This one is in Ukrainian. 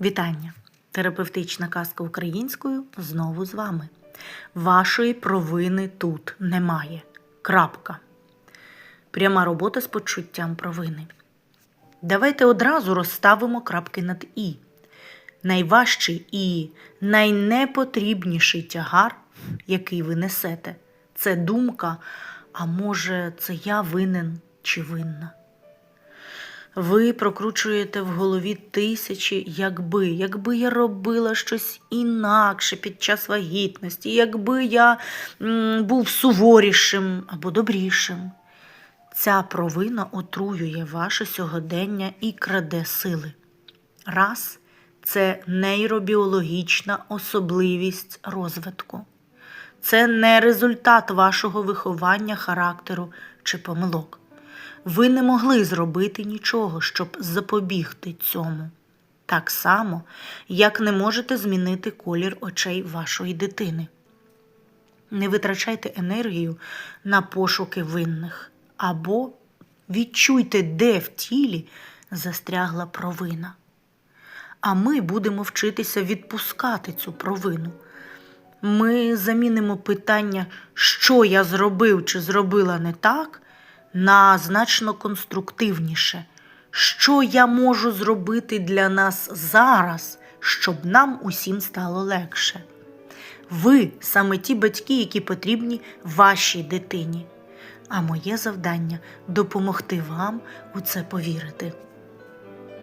Вітання! Терапевтична казка українською знову з вами. Вашої провини тут немає. Крапка. Пряма робота з почуттям провини. Давайте одразу розставимо крапки над І. Найважчий і найнепотрібніший тягар, який ви несете, це думка, а може, це я винен чи винна. Ви прокручуєте в голові тисячі, якби, якби я робила щось інакше під час вагітності, якби я був суворішим або добрішим. Ця провина отруює ваше сьогодення і краде сили. Раз це нейробіологічна особливість розвитку. Це не результат вашого виховання, характеру чи помилок. Ви не могли зробити нічого, щоб запобігти цьому. Так само, як не можете змінити колір очей вашої дитини. Не витрачайте енергію на пошуки винних або відчуйте, де в тілі застрягла провина. А ми будемо вчитися відпускати цю провину. Ми замінимо питання, що я зробив чи зробила не так, на значно конструктивніше, що я можу зробити для нас зараз, щоб нам усім стало легше. Ви саме ті батьки, які потрібні вашій дитині. А моє завдання допомогти вам у це повірити.